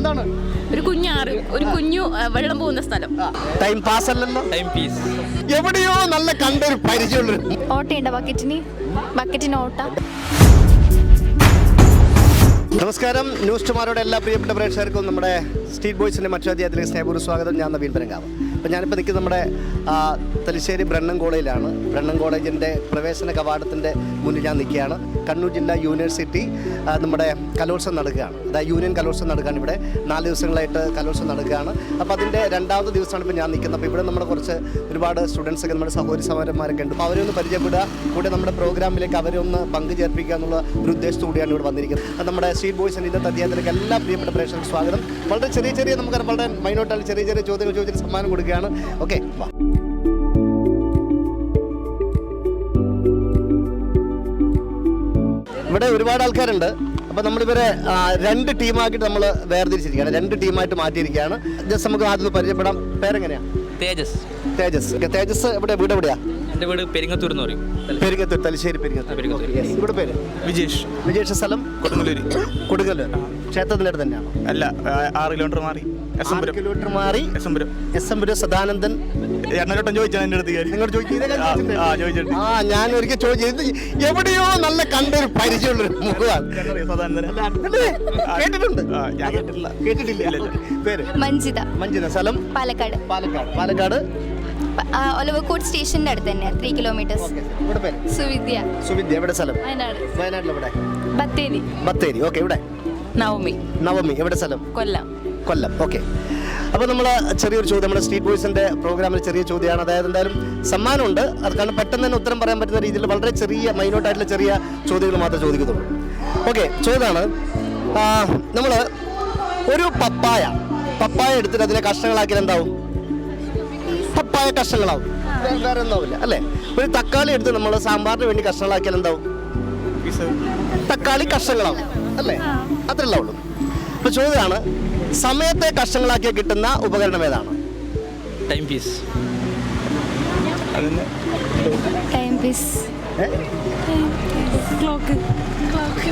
എന്താണ്? ഒരു കുഞ്ഞാറ് ഒരു കുഞ്ഞു വെള്ളം പോകുന്ന സ്ഥലം. ടൈം പാസ് അല്ലല്ലോ ടൈം പീസ് എവിടെയോ നല്ല കണ്ടൊരു പരിചയമുള്ളൊരു ഓട്ടയുണ്ട് ബക്കറ്റിന്? ബക്കറ്റിന് ഓട്ട. നമസ്കാരം. ന്യൂസ് ടുമാരോടെ എല്ലാ പ്രിയപ്പെട്ട പ്രേക്ഷകർക്കും നമ്മുടെ സ്ട്രീറ്റ് ബോയ്സിന്റെ മറ്റൊരു അധ്യായത്തിലേക്ക് സ്നേഹപൂർവ സ്വാഗതം. ഞാൻ നവീൻ പരങ്കാവ്. അപ്പോൾ ഞാനിപ്പോൾ നിൽക്കുന്നത് നമ്മുടെ തലശ്ശേരി ബ്രണ്ണൻ കോളേജിലാണ്. ബ്രണ്ണൻ കോളേജിന്റെ പ്രവേശന കവാടത്തിന്റെ മുന്നിൽ ഞാൻ നിൽക്കുകയാണ്. കണ്ണൂർ ജില്ലാ യൂണിവേഴ്സിറ്റി നമ്മുടെ കലോത്സവം നടക്കുകയാണ്. അതായത് യൂണിയൻ കലോത്സവം നടക്കുകയാണ് ഇവിടെ. നാല് ദിവസങ്ങളായിട്ട് കലോത്സവം നടക്കുകയാണ്. അപ്പോൾ അതിന്റെ രണ്ടാമത്തെ ദിവസമാണ് ഇപ്പോൾ ഞാൻ നിൽക്കുന്നത്. അപ്പോൾ ഇവിടെ നമ്മുടെ കുറച്ച് ഒരുപാട് സ്റ്റുഡൻസൊക്കെ നമ്മുടെ സഹോദരി സഹോദരന്മാരൊക്കെ ഉണ്ട്. അപ്പോൾ അവരെ ഒന്ന് പരിചയപ്പെടുക. കൂടെ നമ്മുടെ പ്രോഗ്രാമിലേക്ക് അവരെ ഒന്ന് പങ്കു ചേർപ്പിക്കുക എന്നുള്ള ഒരു ഉദ്ദേശത്തോടെയാണ് ഇവിടെ വന്നിരിക്കുന്നത്. നമ്മുടെ സ്ട്രീറ്റ് ബോയ്സിന്റെ ഇന്നത്തെ അധ്യാപകർക്ക് എല്ലാ പ്രിയപ്പെട്ട പ്രേക്ഷകർക്ക് സ്വാഗതം. വളരെ ചെറിയ ചെറിയ നമുക്ക് വളരെ മൈനോട്ടാൽ ചെറിയ ചെറിയ ചോദ്യങ്ങൾ ചോദിച്ചിട്ട് സമ്മാനം കൊടുക്കുകയാണ് ഓക്കെ വാ. ഇവിടെ ഒരുപാട് ആൾക്കാരുണ്ട്. അപ്പോൾ നമ്മളിവരെ രണ്ട് ടീമാക്കിയിട്ട് നമ്മൾ വേർതിരിച്ചിരിക്കുകയാണ്. രണ്ട് ടീമായിട്ട് മാറ്റിയിരിക്കുകയാണ്. ജസ്റ്റ് നമുക്ക് ആദ്യം ഒന്ന് പരിചയപ്പെടാം. പേരെങ്ങനെയാ? തേജസ്. തേജസ്. തേജസ് ഇവിടെ വീട് എവിടെയാ? എന്റെ വീട് പെരിങ്ങത്തൂർ എന്ന് പറയും. പെരിങ്ങത്തൂർ തലശ്ശേരി പെരിങ്ങത്തൂർ. ഇവിടെ പേര്? വിജേഷ്. വിജേഷ് സ്ഥലം? കൊടുങ്ങല്ലൂർ കൊടുങ്ങല്ലൂർ ക്ഷേത്രത്തിന്റെ അടുത്ത് തന്നെയാണോ? അല്ല ആറ് കിലോമീറ്റർ മാറി. ആറ് കിലോമീറ്റർ മാറി എസ് എം പുരം. സദാനന്ദൻ. എണ്ണലോട്ടം ചോദിച്ചാൽ എന്റെ അടുത്ത് കയറി. നിങ്ങൾ ആ, ആ, ചോദിച്ചിട്ടുണ്ട്. ആ ഞാൻ ഒരിക്കൽ ചോദിച്ചു എവിടെയോ നല്ല കണ്ടൊരു പരിചയമുള്ളൊരു മുഖമാണ്? കേട്ടിട്ടുണ്ട്. ആ, ഞാൻ കേട്ടിട്ടില്ല. കേട്ടിട്ടില്ല. പേര്? മഞ്ജിത. മഞ്ജിത സ്ഥലം? പാലക്കാട്. പാലക്കാട്. പാലക്കാട്? ഒലവക്കോട് സ്റ്റേഷന്റെ അടുത്ത് തന്നെ ത്രീ കിലോമീറ്റേഴ്സ് സുവിദ്യ. സുവിദ്യ എവിടെ സ്ഥലം? വയനാട്. വയനാട്ടിൽ ബത്തേരി. ബത്തേരി. ഓക്കെ ഇവിടെ? നവമി. നവമി എവിടെ സ്ഥലം? കൊല്ലം. കൊല്ലം. ഓക്കെ അപ്പോൾ നമ്മൾ ചെറിയൊരു ചോദ്യം. നമ്മുടെ സ്ട്രീറ്റ് ബോയ്സിന്റെ പ്രോഗ്രാമിൽ ചെറിയ ചോദ്യമാണ്. അതായത് എന്തായാലും സമ്മാനമുണ്ട്. അത് കാരണം പെട്ടെന്ന് തന്നെ ഉത്തരം പറയാൻ പറ്റുന്ന രീതിയിൽ വളരെ ചെറിയ മൈനോട്ടായിട്ടുള്ള ചെറിയ ചോദ്യങ്ങൾ മാത്രമേ ചോദിക്കുന്നുള്ളൂ ഓക്കെ ചോദ്യമാണ് നമ്മൾ ഒരു പപ്പായ പപ്പായ എടുത്തിട്ട് അതിനെ കഷ്ണങ്ങളാക്കിയാൽ എന്താവും? പപ്പായ കഷ്ണങ്ങളാവും. വേറെ ഒന്നാവില്ല അല്ലേ? ഒരു തക്കാളി എടുത്ത് നമ്മൾ സാമ്പാറിന് വേണ്ടി കഷ്ണങ്ങളാക്കിയാൽ എന്താവും? തക്കാളി കഷ്ണങ്ങളാവും അല്ലേ? അത്രയല്ല ഉള്ളൂ. അപ്പൊ ചോദ്യമാണ് സമയത്തെ കഷ്ടങ്ങളാക്കി കിട്ടുന്ന ഉപകരണം ഏതാണ്? Time piece time piece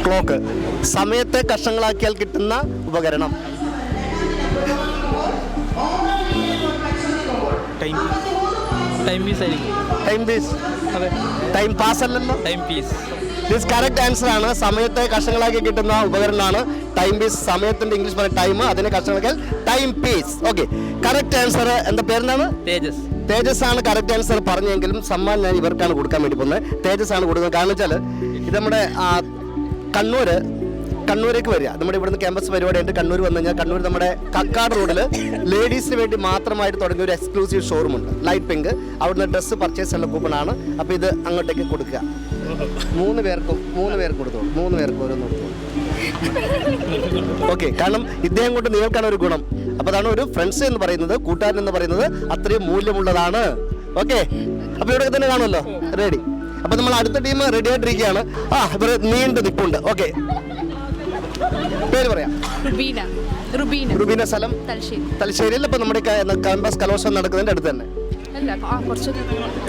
clock സമയത്തെ കഷ്ണങ്ങളാക്കിയാൽ കിട്ടുന്ന ഉപകരണം? ടൈം പീസ് ടൈം പാസ് അല്ലല്ലോ? Time piece this correct answer ആണ്. സമയത്തെ കഷ്ണങ്ങളാക്കി കിട്ടുന്ന ഉപകരണമാണ് ടൈം പീസ് സമയത്തിന്റെ ഇംഗ്ലീഷ് പറഞ്ഞ ടൈം അതിനെ കഷ്ണങ്ങൾ time piece okay correct answer എന്താ പേരെന്താണ്? തേജസ്. തേജസ് ആണ് കറക്റ്റ് ആൻസർ പറഞ്ഞെങ്കിലും സമ്മാനം ഞാൻ ഇവർക്കാണ് കൊടുക്കാൻ വേണ്ടി പോകുന്നത്. തേജസ് ആണ് കൊടുക്കുന്നത്. കാരണം വെച്ചാൽ ഇത് നമ്മുടെ കണ്ണൂർ കണ്ണൂര് കണ്ണൂരേക്ക് വരിക. നമ്മുടെ ഇവിടുന്ന് ക്യാമ്പസ് പരിപാടിയായിട്ട് കണ്ണൂർ വന്നു കഴിഞ്ഞാൽ കണ്ണൂർ നമ്മുടെ കക്കാട് റോഡിൽ ലേഡീസിന് വേണ്ടി മാത്രമായിട്ട് തുടങ്ങിയ ഒരു എക്സ്ക്ലൂസീവ് ഷോറൂം ഉണ്ട്. ലൈറ്റ് പിങ്ക് അവിടുന്ന് ഡ്രസ്സ് പർച്ചേസ് ഉള്ള കൂപ്പണാണ് അപ്പോൾ ഇത് അങ്ങോട്ടേക്ക് കൊടുക്കുക. മൂന്ന് പേർക്കും മൂന്ന് പേർക്ക് കൊടുത്തോളൂ മൂന്ന് പേർക്ക് ഓരോന്ന് കൊടുത്തോളൂ ഓക്കെ കാരണം ഇദ്ദേഹം കൊണ്ട് നിങ്ങൾക്കാണ് ഒരു ഗുണം. അപ്പോൾ അതാണ് ഒരു ഫ്രണ്ട്സ് എന്ന് പറയുന്നത് കൂട്ടുകാരൻ എന്ന് പറയുന്നത് അത്രയും മൂല്യമുള്ളതാണ്. ഓക്കെ അപ്പോൾ ഇവിടെ തന്നെ കാണുമല്ലോ? റെഡി അപ്പോൾ നമ്മൾ അടുത്ത ടീം റെഡി ആയിട്ടിരിക്കുകയാണ് ആ ഇവർ നീണ്ടു നിൽപ്പുണ്ട് ഓക്കെ പേര് പറയാം. റുബീന. റുബീന. സ്ഥലം തലശ്ശേരി. തലശ്ശേരിയിൽ ഇപ്പോൾ നമ്മുടെ ക്യാമ്പസ് കലോത്സവം നടക്കുന്നതിന്റെ അടുത്ത് തന്നെ. അല്ല ആ കുറച്ച്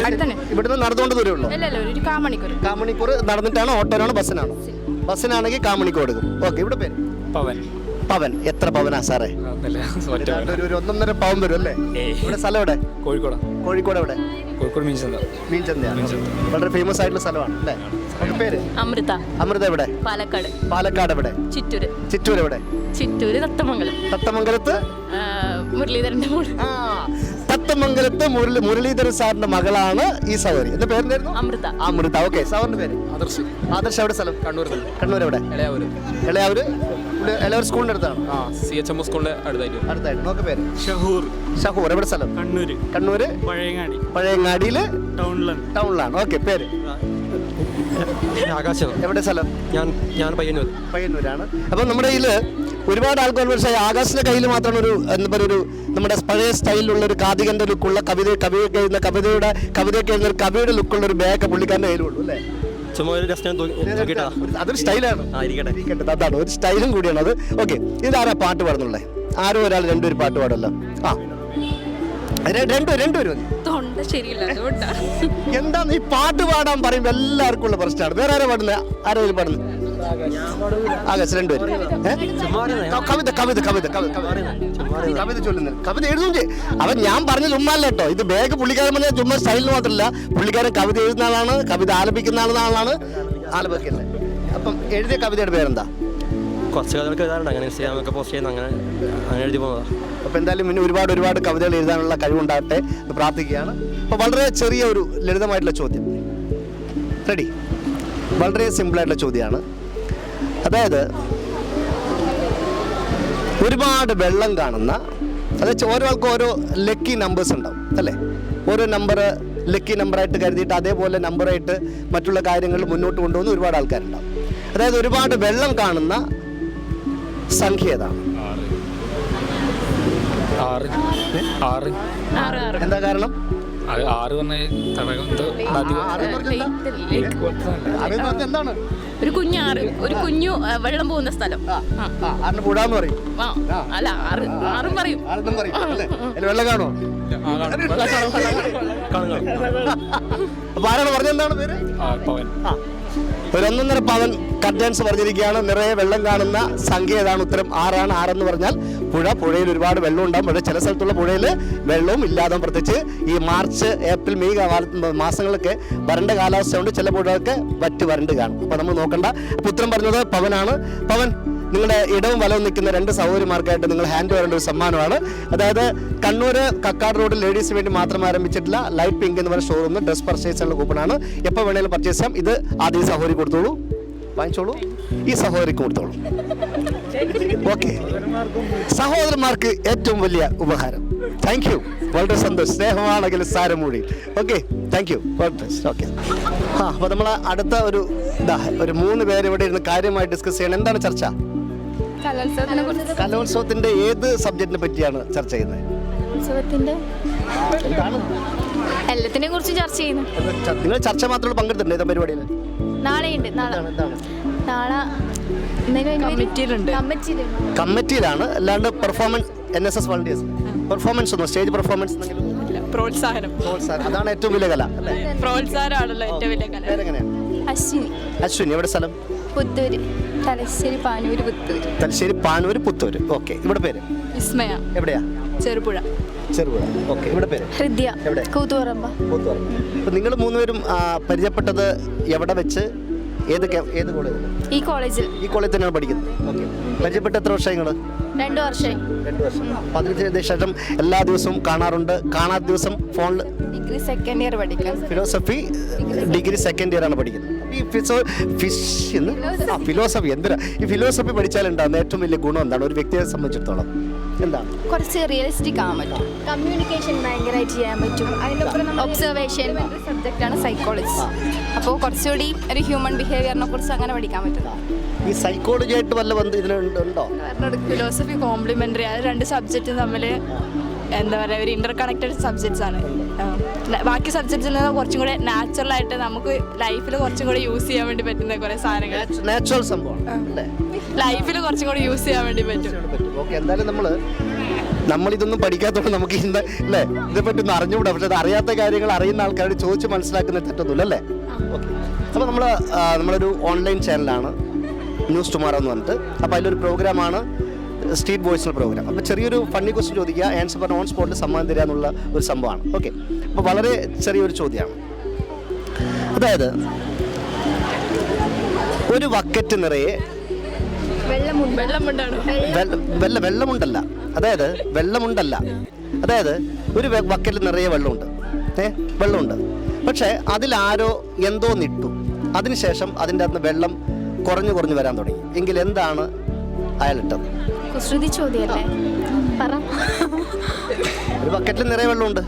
അടുത്തന്നെ. ഇവിടുന്ന് നടന്നുകൊണ്ട് ദൂരമേ ഉള്ളൂ അല്ല അല്ല ഒരു കാമണിക്കൂർ. കാമണിക്കൂർ നടന്നിട്ടാണോ? ഓട്ടോനാണോ ബസ്സിനാണോ? ബസ്സിനാണെങ്കിൽ കാമണിക്കൂർ എടുക്കും. ഓക്കെ ഇവിടെ പേര്? പവൻ. പവൻ. എത്ര പവനാ സാറേ? ഏതാണ്ട് ഒരു- ഒരു ഒന്നൊന്നര പവൻ വരും അല്ലേ? ഏയ്. ഇവിടെ സ്ഥലം എവിടെ? കോഴിക്കോട്. കോഴിക്കോട് എവിടെ? കോഴിക്കോട് മീൻസ് മീൻചന്തയാണ് വളരെ ഫേമസ് ആയിട്ടുള്ള സ്ഥലമാണ് അല്ലേ? അവരുടെ പേര്? അമൃത. അമൃത എവിടെ? പാലക്കാട്. പാലക്കാട് എവിടെ? ചിറ്റൂര്. ചിറ്റൂർ എവിടെ? ചിറ്റൂര് തത്തമംഗലം തത്തമംഗലത്ത് ആ, മുരളീധരന്റെ മോൾ. ആ തത്തമംഗലത്ത് മുരളി മുരളീധരൻ സാറിന്റെ മകളാണ് ഈ സൗരി എന്റെ പേരെന്തായിരുന്നു? അമൃത. അമൃത. ഓക്കെ സാറിന്റെ പേര്? ആദർശ്. ആദർശ് എവിടെ സ്ഥലം? കണ്ണൂർ കണ്ണൂർ എവിടെ? ഇളയാവൂർ ഇളയാവൂർ സ്കൂളിന്റെ അടുത്താണ്. ആ സി എച്ച് എം സ്കൂളിലെ അടുത്തായിട്ട്. അടുത്തായിട്ട്. നോക്ക് പേര്. ഷഹൂർ. ഷഹൂർ. എവിടെ സ്ഥലം? കണ്ണൂർ പഴയങ്ങാടി. പഴയങ്ങാടിയിൽ ടൗണിലാണ്. ടൗണിലാണ്. ഓക്കെ പേര്. ആകാശം എവിടെ സ്ഥലം? ഞാൻ ഞാൻ പയ്യന്നൂർ. പയ്യന്നൂരാണ്. അപ്പം നമ്മുടെ കയ്യിൽ ഒരുപാട് ആൾക്കാർ പക്ഷേ ആകാശിന്റെ കയ്യിൽ മാത്രമാണ് ഒരു എന്താ പറയുക ഒരു നമ്മുടെ പഴയ സ്റ്റൈലിലുള്ള ഒരു കാതികന്റെ ലുക്കുള്ള കവിത കവിയൊക്കെ എഴുതുന്ന കവിതയുടെ കവിതയൊക്കെ എഴുതുന്ന ഒരു കവിയുടെ ലുക്കുള്ള ഒരു ബാഗ് പുള്ളിക്കാരന്റെ കയ്യിലുള്ളൂ അല്ലേ? ചുമ്മാ ഒരു ജസ്റ്റ് അതൊരു സ്റ്റൈലാണ്. ആ ഇരിക്കട്ടെ. ഇരിക്കട്ടെ. അതാണ് ഒരു സ്റ്റൈലും കൂടിയാണ് അത്. ഓക്കെ ഇതാരാ പാട്ട് പാടുന്നുള്ളേ? ആരോ ഒരാൾ രണ്ടുപേര് പാട്ട് പാടല്ലോ ആ. എന്താണ് ഈ പാട്ട് പാടാൻ പറയുമ്പോ എല്ലാവർക്കും ഉള്ള പ്രശ്നമാണ്. വേറെ ആരാ പാടുന്നത് ആരെങ്കിലും പാടുന്നത് ആകാശ് രണ്ടുപേരും കവിത കവിത കവിത കവിത കവിത. ചൊല്ലുന്നത്. കവിത എഴുതും ചെയ്യും. അവൻ ഞാൻ പറഞ്ഞ ചുമ്മാല്ല കേട്ടോ. ഇത് ബേഗ് പുള്ളിക്കാരൻ പറഞ്ഞ ചുമ്മാ സ്റ്റൈലിന് മാത്രമല്ല പുള്ളിക്കാരൻ കവിത എഴുതുന്ന ആളാണ് കവിത ആലപിക്കുന്ന ആളാണ് ആലപിക്കുന്നത്. അപ്പം എഴുതിയ കവിതയുടെ പേരെന്താ? കുറച്ച് കഥകളൊക്കെ എഴുതാറുണ്ട്. അങ്ങനെ ഇൻസ്റ്റാഗ്രാമൊക്കെ പോസ്റ്റ് ചെയ്യുന്ന അങ്ങനെ അങ്ങനെ എഴുതി പോകുന്നതാ. അപ്പോൾ എന്തായാലും പിന്നെ ഒരുപാട് ഒരുപാട് കവിതകൾ എഴുതാനുള്ള കഴിവുണ്ടാകട്ടെ എന്ന് പ്രാർത്ഥിക്കുകയാണ്. അപ്പോൾ വളരെ ചെറിയ ഒരു ലളിതമായിട്ടുള്ള ചോദ്യം. റെഡി വളരെ സിമ്പിളായിട്ടുള്ള ചോദ്യമാണ്. അതായത് ഒരുപാട് വെള്ളം കാണുന്ന അതായത് ഓരോ ആൾക്കും ഓരോ ലക്കി നമ്പേഴ്സ് ഉണ്ടാവും അല്ലേ? ഓരോ നമ്പർ ലക്കി നമ്പറായിട്ട് കരുതിയിട്ട് അതേപോലെ നമ്പറായിട്ട് മറ്റുള്ള കാര്യങ്ങൾ മുന്നോട്ട് കൊണ്ടുപോകുന്ന ഒരുപാട് ആൾക്കാരുണ്ടാവും. അതായത് ഒരുപാട് വെള്ളം കാണുന്ന സംഖ്യ ഏതാണ്? എന്താ കാരണം? അത് ആറ് പറഞ്ഞ തടാകം എന്തോ നദി അറിയുന്ന പറഞ്ഞാൽ എന്താണ്? ഒരു കുഞ്ഞാറ് ഒരു കുഞ്ഞു വെള്ളം പോകുന്ന സ്ഥലം. ആ. ആറിന് കൂടാന്ന് പറയും. ആ അല്ല ആറ് ആറും പറയും. വെള്ളം കാണോ. കാണും. കാണും. അപ്പൊ ആരാണ് പറഞ്ഞെന്താണ് പേര്? പവൻ. ആ. ഒരു ഒന്നൊന്നര പവൻ കർട്ടൻസ് പറഞ്ഞിരിക്കുകയാണ്. നിറയെ വെള്ളം കാണുന്ന സംഖ്യ ഏതാണ് ഉത്തരം? ആറാണ് ആറെന്ന് പറഞ്ഞാൽ പുഴ പുഴയിൽ ഒരുപാട് വെള്ളം ഉണ്ടാകും പക്ഷേ ചില സ്ഥലത്തുള്ള പുഴയിൽ വെള്ളവും ഇല്ലാതെ പ്രത്യേകിച്ച് ഈ മാർച്ച് ഏപ്രിൽ മെയ് മാസങ്ങളൊക്കെ വരണ്ട കാലാവസ്ഥ കൊണ്ട് ചില പുഴകൾക്ക് വറ്റ് വരണ്ട് കാണും. അപ്പോൾ നമ്മൾ നോക്കണ്ട. ഉത്തരം പറഞ്ഞത് പവനാണ്. പവൻ നിങ്ങളുടെ ഇടവും വലവും നിൽക്കുന്ന രണ്ട് സഹോദരിമാർക്കായിട്ട് നിങ്ങൾ ഹാൻഡ് വരേണ്ട ഒരു സമ്മാനമാണ്. അതായത് കണ്ണൂർ കക്കാട് റോഡ് ലേഡീസിന് വേണ്ടി മാത്രം ആരംഭിച്ചിട്ടില്ല. ലൈറ്റ് പിങ്ക് എന്ന് പറയുന്ന ഷോറൂമിൽ ഡ്രസ് പർച്ചേസ് ചെയ്യാനുള്ള കൂപ്പണാണ് എപ്പോൾ വേണമെങ്കിലും പർച്ചേസ് ചെയ്യാം. ഇത് ആദ്യം സഹോദരി കൊടുത്തോളൂ. വാങ്ങിച്ചോളൂ. ഈ സഹോദരിക്ക് കൊടുത്തോളൂ. ഓക്കെ. സഹോദരന്മാർക്ക് ഏറ്റവും വലിയ ഉപഹാരം താങ്ക് യു വളരെ സന്തോഷം. സ്നേഹമാണെങ്കിൽ സാരമൂടി ഓക്കെ. താങ്ക് യു ഓക്കെ ആ അപ്പോൾ നമ്മൾ അടുത്ത ഒരു ഇതാ ഒരു മൂന്ന് പേര് ഇവിടെ ഇരുന്ന് കാര്യമായി ഡിസ്കസ് ചെയ്യണം. എന്താണ് ചർച്ച? കലോത്സവത്തിന്റെ ഏത് സബ്ജക്റ്റിനെ പറ്റിയാണ് ചർച്ച ചെയ്യുന്നത്? എല്ലാത്തിനെ കുറിച്ച് ചർച്ച ചെയ്യുന്നു. നിങ്ങൾ ചർച്ച മാത്രമേ പങ്കെടുത്തിട്ടുണ്ട് ഏതാ പരിപാടിയിൽ? നാളെയുണ്ട് നാളെ. നാളെ കമ്മിറ്റിയിലാണ് അല്ലാണ്ട് performance N S S volunteers performance ഒന്നും സ്റ്റേജ് പെർഫോമൻസ് പ്രോത്സാഹനം. പ്രോത്സാഹനം. അതാണ് ഏറ്റവും വലിയ കല പ്രോത്സാഹനമാണല്ലോ ഏറ്റവും വലിയ കല. അശ്വിനി. അശ്വിനി എവിടെ സ്ഥലം? പുത്തൂര്. തലശ്ശേരി പാനൂര് പുത്തൂര്. തലശ്ശേരി പാനൂര് പുത്തൂര്. ഓക്കെ ഇവിടെ പേര്? വിസ്മയ. എവിടെയാ? ചെറുപുഴ. ചെറുപുഴ. ഓക്കെ. ഇവിടെ പേര്? ഹൃദ്യ. എവിടെ? കൂത്തുപറമ്പ. അപ്പം നിങ്ങൾ മൂന്നുപേരും ആ, പരിചയപ്പെട്ടത് എവിടെ വെച്ച്? ഏത് കേ- ഏത് കോളേജിൽ ഈ കോളേജിൽ. ഈ കോളേജിൽ തന്നെയാണ് പഠിക്കുന്നത്. ഓക്കെ. പരിചയപ്പെട്ട എത്ര വർഷം നിങ്ങൾ രണ്ടു വർഷമായി. രണ്ട് വർഷം. അപ്പം അതിന് ശേഷം എല്ലാ ദിവസവും കാണാറുണ്ട്. കാണാത്ത ദിവസം ഫോണിൽ ഡിഗ്രി സെക്കൻഡ് ഇയർ പഠിക്കാം ഫിലോസഫി ഡിഗ്രി സെക്കൻഡ് ഇയർ ആണ് പഠിക്കുന്നത്. അപ്പൊ ഈ ഫിസോ ഫിഷ് എന്ന്? ആ ഫിലോസഫി എന്തിനാ? ഈ ഫിലോസഫി പഠിച്ചാൽ ഉണ്ടാകുന്ന ഏറ്റവും വലിയ ഗുണം എന്താണ്? ഒരു വ്യക്തിയെ സംബന്ധിച്ചിടത്തോളം. എന്താണ് കുറച്ച് റിയലിസ്റ്റിക് ആകാൻ പറ്റും കമ്മ്യൂണിക്കേഷൻ ഭയങ്കരമായിട്ട് ചെയ്യാൻ പറ്റും. അതിനൊപ്പം ഒബ്സർവേഷൻ സബ്ജക്റ്റാണ് സൈക്കോളജി അപ്പോൾ കുറച്ചുകൂടി ഒരു ഹ്യൂമൻ ബിഹേവിയറിനെ കുറിച്ച് അങ്ങനെ പഠിക്കാൻ പറ്റും. ഈ സൈക്കോളജി ആയിട്ട് വല്ല ബന്ധം ഇതിനുണ്ടോ ഫിലോസഫി കോംപ്ലിമെന്ററി അത് രണ്ട് സബ്ജക്റ്റും തമ്മിൽ എന്താ പറയുക ഒരു ഇന്റർ കണക്റ്റഡ് സബ്ജക്ട്സ് ആണ് ബാക്കി സബ്ജക്ട്സിൽ നിന്ന് കുറച്ചും കൂടെ നാച്ചുറൽ ആയിട്ട് നമുക്ക് ലൈഫിൽ കുറച്ചും കൂടെ യൂസ് ചെയ്യാൻ വേണ്ടി പറ്റുന്ന കുറേ സാധനങ്ങൾ നാച്ചുറൽ സംഭവമാണ് അല്ലേ? ലൈഫിൽ കുറച്ചും കൂടെ യൂസ് ചെയ്യാൻ വേണ്ടി പറ്റും. എന്തായാലും നമ്മൾ നമ്മളിതൊന്നും പഠിക്കാത്തതുകൊണ്ട് നമുക്ക് ഇന്ന് അല്ലേ ഇതേപ്പറ്റി ഒന്ന് അറിഞ്ഞുകൂടാ. പക്ഷെ അത് അറിയാത്ത കാര്യങ്ങൾ അറിയുന്ന ആൾക്കാരോട് ചോദിച്ച് മനസ്സിലാക്കുന്ന തെറ്റൊന്നുമില്ല അല്ലേ ഓക്കെ അപ്പോൾ നമ്മൾ നമ്മളൊരു ഓൺലൈൻ ചാനലാണ് ന്യൂസ് ടുമാറോ എന്ന് പറഞ്ഞിട്ട്. അപ്പോൾ അതിലൊരു പ്രോഗ്രാമാണ് സ്ട്രീറ്റ് വോയിസിന്റെ പ്രോഗ്രാം അപ്പോൾ ചെറിയൊരു ഫണ്ണി ക്വസ്റ്റ്യൻ ചോദിക്കുക ആൻസർ പറഞ്ഞ ഓൺ സ്പോട്ടിൽ സമ്മാനം തരിക എന്നുള്ള ഒരു സംഭവമാണ്. ഓക്കെ അപ്പോൾ വളരെ ചെറിയൊരു ചോദ്യമാണ്. അതായത് ഒരു വക്കറ്റ് നിറയെ വെള്ള- വെള്ള വെള്ളമുണ്ടല്ല. അതായത് വെള്ളമുണ്ടല്ല. അതായത് ഒരു വെ- ബക്കറ്റിൽ നിറയെ വെള്ളമുണ്ട്. ഏ? വെള്ളമുണ്ട്. പക്ഷേ അതിലാരോ എന്തോ നിട്ടു. അതിനുശേഷം അതിന്റെ അകത്ത് വെള്ളം കുറഞ്ഞു കുറഞ്ഞു വരാൻ തുടങ്ങി. എങ്കിൽ എന്താണ് അയാൾ ഇട്ടത്? കുസൃതി ചോദ്യമല്ലേ? പറ. ഒരു ബക്കറ്റിൽ നിറയെ വെള്ളമുണ്ട്.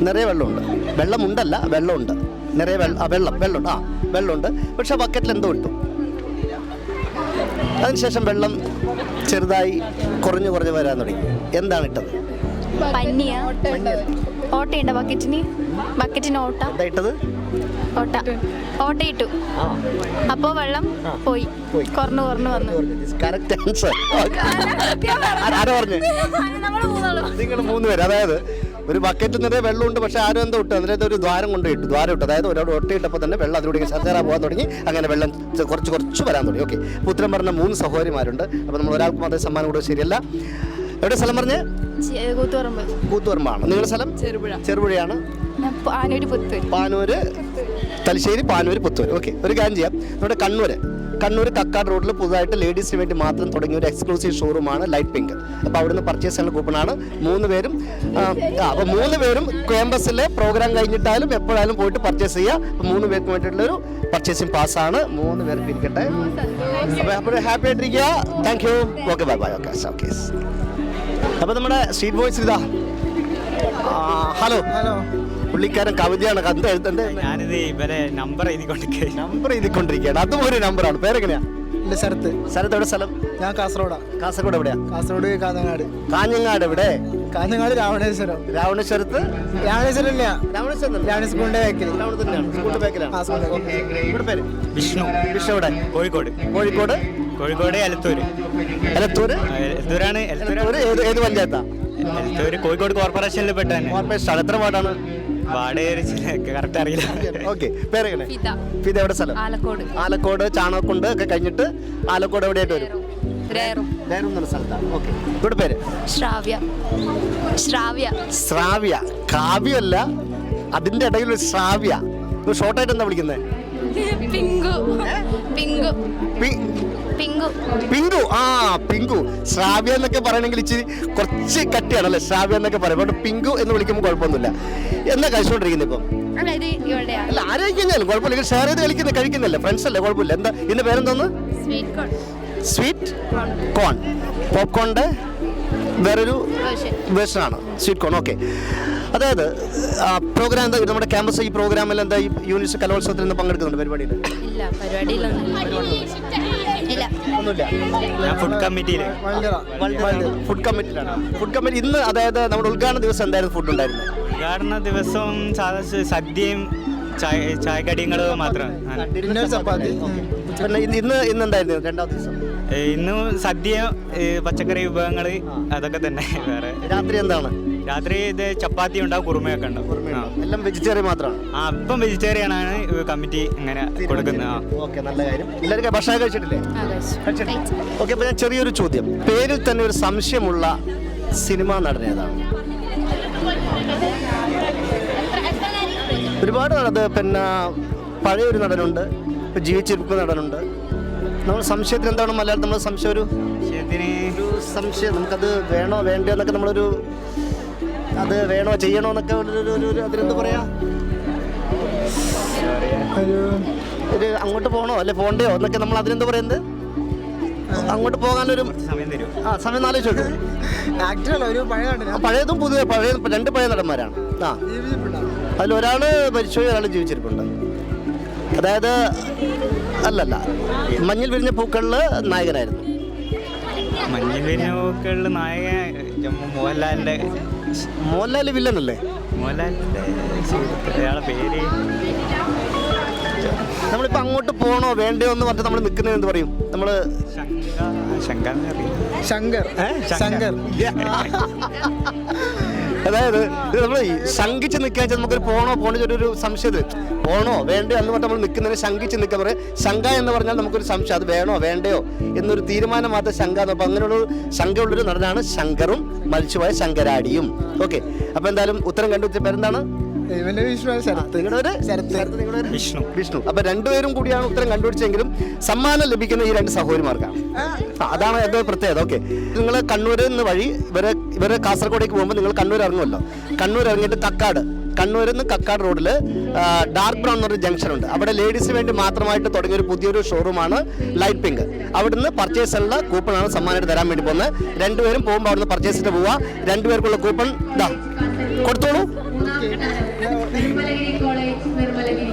നിറയെ വെള്ളമുണ്ട്. വെള്ളമുണ്ടല്ല വെള്ളമുണ്ട്. നിറയെ വെള്ളം ആ വെള്ളം. വെള്ളമുണ്ട്. ആ വെള്ളമുണ്ട്. പക്ഷെ ബക്കറ്റിൽ എന്തോ ഇട്ടു. അതിനുശേഷം വെള്ളം ചെറുതായി കുറഞ്ഞു കുറഞ്ഞു വരാൻ തുടങ്ങി. എന്താണ് ഇട്ടത്? പന്നിയ. ഓട്ടയുണ്ട ബക്കറ്റിന് ബക്കറ്റിന് ഓട്ട. എന്താ ഇട്ടത്? ഓട്ട. ഓട്ടയിട്ടു. ആ. അപ്പോൾ വെള്ളം പോയി. പോയി. കുറഞ്ഞു കുറഞ്ഞു വന്നു. കറക്റ്റ് ആൻസർ ആരാ പറഞ്ഞു? നമ്മൾ മൂന്നാളും. നിങ്ങൾ മൂന്ന് പേര്. അതായത് ഒരു ബക്കറ്റ് നിറയെ വെള്ളമുണ്ട് പക്ഷെ ആരും എന്തോ ഇട്ടു. അതിനകത്ത് ഒരു ദ്വാരം കൊണ്ട് ഇട്ടു. ദ്വാരം ഇട്ടു. അതായത് ഒരാൾ ഒട്ടയിട്ടപ്പോൾ തന്നെ വെള്ളം അതിലൂടെ സത്തേറ പോകാൻ തുടങ്ങി. അങ്ങനെ വെള്ളം കുറച്ച് കുറച്ച് വരാൻ തുടങ്ങി. ഓക്കെ അപ്പോൾ ഉത്തരം പറഞ്ഞ മൂന്ന് സഹോദരിമാരുണ്ട്. അപ്പോൾ നമ്മൾ ഒരാൾക്ക് മാത്രമേ സമ്മാനം കൊടുക്കുക ശരിയല്ല. എവിടെ സ്ഥലം പറഞ്ഞ്? കൂത്തുപറമ്പ്. കൂത്തുപറമ്പാണ്. നിങ്ങളുടെ സ്ഥലം? ചെറുപുഴ. ചെറുപുഴയാണ്. പുത്തൂർ പാനൂര് തലശ്ശേരി പാനൂര് പുത്തൂർ ഓക്കെ ഒരു കാര്യം ചെയ്യാം. നമ്മുടെ കണ്ണൂര്. കണ്ണൂർ കക്കാട് റോഡിൽ പുതുതായിട്ട് ലേഡീസിന് വേണ്ടി മാത്രം തുടങ്ങിയ ഒരു എക്സ്ക്ലൂസീവ് ഷോറൂമാണ് ലൈറ്റ് പിങ്ക് അപ്പോൾ അവിടുന്ന് പർച്ചേസ് ചെയ്യുന്ന കൂപ്പണാണ് മൂന്ന് പേരും അപ്പോൾ മൂന്ന് പേരും ക്യാമ്പസിലെ പ്രോഗ്രാം കഴിഞ്ഞിട്ടായാലും എപ്പോഴായാലും പോയിട്ട് പർച്ചേസ് ചെയ്യുക അപ്പോൾ മൂന്ന് പേർക്ക് വേണ്ടിയിട്ടുള്ളൊരു പർച്ചേസിംഗ് പാസ്സാണ് മൂന്ന് പേർക്ക് ഇരിക്കട്ടെ. അപ്പോൾ അപ്പോൾ ഹാപ്പി ആയിട്ടിരിക്കുക. Thank you okay bye bye okay okay അപ്പോൾ നമ്മുടെ സ്ട്രീറ്റ് ബോയ്സ് ഇതാ. ഹലോ ഹലോ പുള്ളിക്കാരൻ കവിതയാണ് കത്ത് എഴുതണ്ടേ ഞാനിത് ഇവരെ നമ്പർ എഴുതിക്കൊണ്ടിരിക്കുക നമ്പർ എഴുതിക്കൊണ്ടിരിക്കുകയാണ്. അതും ഒരു നമ്പറാണ് പേരെങ്ങനെയാ? എന്റെ സ്ഥലത്ത് സ്ഥലത്ത് എവിടെ സ്ഥലം? ഞാൻ കാസർഗോഡാണ് കാസർഗോഡ് എവിടെയാ? കാസർഗോഡ് കാഞ്ഞങ്ങാട്. കാഞ്ഞങ്ങാട് എവിടെ? കാഞ്ഞങ്ങാട് രാവണേശ്വരം. രാവണേശ്വരത്ത്? രാവണേശ്വരം ഇല്ല രാവണേശ്വരം രാവണ സ്കൂളിന്റെ ബാക്കിൽ തന്നെയാണ്. സ്കൂളിന്റെ ബാക്കിലാണ്. ആ, സ്കൂളിന്റെ ഓക്കേ. പേര്? വിഷ്ണു. വിഷ്ണു എവിടെ? കോഴിക്കോട്. കോഴിക്കോട്? കോഴിക്കോട് എലത്തൂര്. എലത്തൂര്? എലത്തൂരാണ്. എലത്തൂര് ഏത് ഏത് പഞ്ചായത്താ? എലത്തൂര് കോഴിക്കോട് കോർപ്പറേഷനിൽ പെട്ടാണ് കോർപ്പറേഷൻ എത്ര വാർഡാണ്? വാർഡ് കറക്റ്റ് അറിയില്ല. ഓക്കെ എവിടെ സ്ഥലം? ആലക്കോട്. ആലക്കോട് ചാണകക്കുണ്ട് ഒക്കെ കഴിഞ്ഞിട്ട് ആലക്കോട് എവിടെയായിട്ട് വരും? ഇവിടെ പേര്? ശ്രാവ്യ. ശ്രാവ്യ. ശ്രാവ്യ. കാവ്യല്ല അതിന്റെ ഇടയിൽ ഒരു ശ്രാവ്യ. ഷോർട്ടായിട്ട് എന്താ വിളിക്കുന്നത് പിങ്കു. പിങ്കു. പിങ്കു. പിങ്കു? ആ പിങ്കു. ശ്രാവ്യ എന്നൊക്കെ പറയണമെങ്കിൽ ഇച്ചിരി കുറച്ച് കട്ടിയാണ് കട്ടിയാണല്ലേ ശ്രാവ്യ എന്നൊക്കെ പറയും. അതുകൊണ്ട് പിങ്കു എന്ന് വിളിക്കുമ്പോൾ കുഴപ്പമൊന്നുമില്ല. എന്താ കഴിച്ചുകൊണ്ടിരിക്കുന്നത് ഇപ്പം? അതായത് ഇവിടെയാ അല്ല ആരും കഴിഞ്ഞാലും കുഴപ്പമില്ല ഷെയർ ചെയ്ത് കളിക്കുന്ന കഴിക്കുന്നില്ല. ഫ്രണ്ട്സ് അല്ലേ? കുഴപ്പമില്ല. എന്താ? ഇതിന്റെ പേരെന്തോന്ന്? Sweet corn. Sweet corn. പോപ്കോണിന്റെ വേറൊരു. വേർഷനാണ്. Sweet corn. ഓക്കെ അതായത് പ്രോഗ്രാം എന്താ നമ്മുടെ ക്യാമ്പസ് ഈ പ്രോഗ്രാമിൽ എന്താ ഈ യൂണിവേഴ്സിറ്റി കലോത്സവത്തിൽ നിന്ന് പങ്കെടുക്കുന്നുണ്ട് പരിപാടിയിൽ? ഇല്ല പരിപാടിയിലൊന്നും ഫുഡ് കമ്മിറ്റിയിൽ ഫുഡ് കമ്മിറ്റിയിലാണ് ഫുഡ് കമ്മിറ്റി ഇന്ന് അതായത് നമ്മുടെ ഉദ്ഘാടന ദിവസം എന്തായിരുന്നു ഫുഡ് ഉണ്ടായിരുന്നു ഉദ്ഘാടന ദിവസം സദ്യയും ചായ ചായക്കടികളും മാത്രം. ചപ്പാത്തി. പിന്നെ ഇന്ന് ഇന്ന് ഇന്ന് എന്തായിരുന്നു രണ്ടാം ദിവസം? ഇന്ന് സദ്യ പച്ചക്കറി വിഭവങ്ങൾ അതൊക്കെ തന്നെ. വേറെ. രാത്രി എന്താണ്? രാത്രി ഇത് ചപ്പാത്തി ഉണ്ടാവും കുറുമയൊക്കെ ഉണ്ടാവും. ആ. എല്ലാം വെജിറ്റേറിയൻ മാത്രമാണ്. ആ ഇപ്പം വെജിറ്റേറിയൻ ആണ് കമ്മിറ്റി ഇങ്ങനെ കൊടുക്കുന്നത്. ഓക്കെ നല്ല കാര്യം. എല്ലാവരും ഭക്ഷണം കഴിച്ചിട്ടില്ലേ. ഓക്കെ അപ്പൊ ഞാൻ ചെറിയൊരു ചോദ്യം. പേരിൽ തന്നെ ഒരു സംശയമുള്ള സിനിമാ നടൻ ഏതാണ്? ഒരുപാട് നടത് പിന്നെ പഴയ ഒരു നടനുണ്ട് ഇപ്പൊ ജീവിച്ചിരിക്കുന്ന നടനുണ്ട്. നമ്മൾ സംശയത്തിന് എന്താണ് മലയാളം നമ്മൾ സംശയം ഒരു ഒരു സംശയം. നമുക്കത് വേണോ വേണ്ടയോ എന്നൊക്കെ നമ്മളൊരു അത് വേണോ ചെയ്യണോ എന്നൊക്കെ ഒരു ഒരു- ഒരു- ഒരു അതിനെന്ത് പറയാ? ഒരു അങ്ങോട്ട് പോകണോ? അല്ലെ പോണ്ടയോ? എന്നൊക്കെ നമ്മൾ അതിനെന്ത് പറയുന്നത് അങ്ങോട്ട് പോകാനൊരു സമയം തരും. ആ സമയം ആലോചിച്ചു ആക്ടറല്ല ഒരു പഴയ. പഴയതും പുതിയ പഴയ രണ്ട് പഴയ നടന്മാരാണ്. ആ. അതിലൊരാൾ മരിച്ചുപോയി ഒരാൾ ജീവിച്ചിരിപ്പുണ്ട്. അതായത് അല്ലല്ല. മഞ്ഞിൽ വിരിഞ്ഞ പൂക്കളിൽ നായകനായിരുന്നു. വിരിഞ്ഞ നായക ജമ്മു മോഹൻലാലിന്റെ മോഹൻലാൽ വില്ലനല്ലേ? മോഹൻലാലിന്റെ സുഹൃത്ത് അയാളെ പേര്. നമ്മളിപ്പോ അങ്ങോട്ട് പോകണോ വേണ്ടയോ എന്ന് പറഞ്ഞിട്ട് നമ്മൾ നിൽക്കുന്നത് എന്ത് പറയും? നമ്മൾ ശങ്ക ശങ്കർ. ശങ്കർ. ശങ്കർ. അതായത് നമ്മൾ ശങ്കിച്ച് നിൽക്കാൻ നമുക്കൊരു പോണോ പോണോ ഒരു സംശയത് പോണോ വേണ്ടയോ എന്ന് പറഞ്ഞാൽ നമ്മൾ നിൽക്കുന്നതിന് ശങ്കിച്ച് നിൽക്കാൻ പറയും. ശങ്ക എന്ന് പറഞ്ഞാൽ നമുക്കൊരു സംശയം അത് വേണോ വേണ്ടയോ എന്നൊരു തീരുമാനം മാത്രം ശങ്ക എന്ന് അപ്പോൾ അങ്ങനെയുള്ള ശങ്കയുള്ളൊരു നടനാണ് ശങ്കറും മരിച്ചുപോയ ശങ്കരാടിയും. ഓക്കെ. അപ്പോൾ എന്തായാലും ഉത്തരം കണ്ടുപിടിച്ച പേരെന്താണ്? ഇവന്റെ വിഷ്ണു ശരത്ത്. നിങ്ങളുടെ പേര് ശരത്ത്. ശരത്ത്, നിങ്ങളുടെ വിഷ്ണു. വിഷ്ണു. അപ്പൊ രണ്ടുപേരും കൂടിയാണ് ഉത്തരം കണ്ടുപിടിച്ചെങ്കിലും സമ്മാനം ലഭിക്കുന്ന ഈ രണ്ട് സഹോദരിമാർക്കാണ് അതാണ് എന്റെ പ്രത്യേകത. ഓക്കെ. നിങ്ങൾ കണ്ണൂരിൽ നിന്ന് വഴി ഇവരെ ഇവരെ കാസർഗോഡേക്ക് പോകുമ്പോൾ നിങ്ങൾ കണ്ണൂർ ഇറങ്ങുമല്ലോ. കണ്ണൂർ ഇറങ്ങിയിട്ട് കക്കാട് കണ്ണൂരിൽ നിന്ന് കക്കാട് റോഡിൽ ഡാർക്ക് ബ്രൗൺ എന്നൊരു ജംഗ്ഷൻ ഉണ്ട്. അവിടെ ലേഡീസിന് വേണ്ടി മാത്രമായിട്ട് തുടങ്ങിയ ഒരു പുതിയൊരു ഷോറൂമാണ് ലൈറ്റ് പിങ്ക് അവിടുന്ന് പർച്ചേസ് ഉള്ള കൂപ്പണാണ് സമ്മാനമായിട്ട് തരാൻ വേണ്ടി പോകുന്നത്. രണ്ടുപേരും പോകുമ്പോൾ അവിടുന്ന് പർച്ചേസ് ചെയ്ത് പോവാ. രണ്ടുപേർക്കുള്ള കൂപ്പൺ ഇതാ കൊടുത്തോളൂ.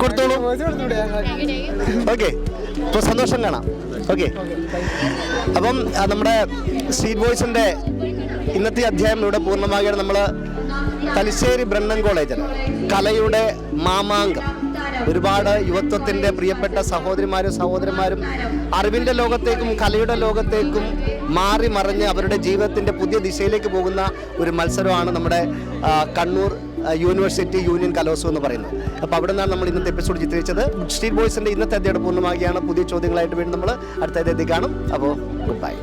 കൊടുത്തോളൂ. ഓക്കെ. ഇപ്പോൾ സന്തോഷം കാണാം. ഓക്കെ. അപ്പം നമ്മുടെ സ്ട്രീറ്റ് ബോയ്സിന്റെ ഇന്നത്തെ അധ്യായം ഇവിടെ പൂർണമാകുകയാണ്. നമ്മൾ തലശ്ശേരി ബ്രണ്ണൻ കോളേജിൽ കലയുടെ മാമാങ്കം. ഒരുപാട് യുവത്വത്തിന്റെ പ്രിയപ്പെട്ട സഹോദരിമാരും സഹോദരന്മാരും അറിവിന്റെ ലോകത്തേക്കും കലയുടെ ലോകത്തേക്കും മാറി മറിഞ്ഞ് അവരുടെ ജീവിതത്തിന്റെ പുതിയ ദിശയിലേക്ക് പോകുന്ന ഒരു മത്സരമാണ് നമ്മുടെ കണ്ണൂർ യൂണിവേഴ്സിറ്റി യൂണിയൻ കലോത്സവം എന്ന് പറയുന്നത്. അപ്പോൾ അവിടെ നിന്നാണ് നമ്മൾ ഇന്നത്തെ എപ്പിസോഡ് ചിത്രീകരിച്ചത്. സ്ട്രീറ്റ് ബോയ്സിന്റെ ഇന്നത്തെ അധ്യയുടെ പൂർണമാകിയാണ് പുതിയ ചോദ്യങ്ങളായിട്ട് വേണ്ടി നമ്മൾ അടുത്ത അധ്യായത്തിൽ കാണും. അപ്പോൾ ഗുഡ് ബൈ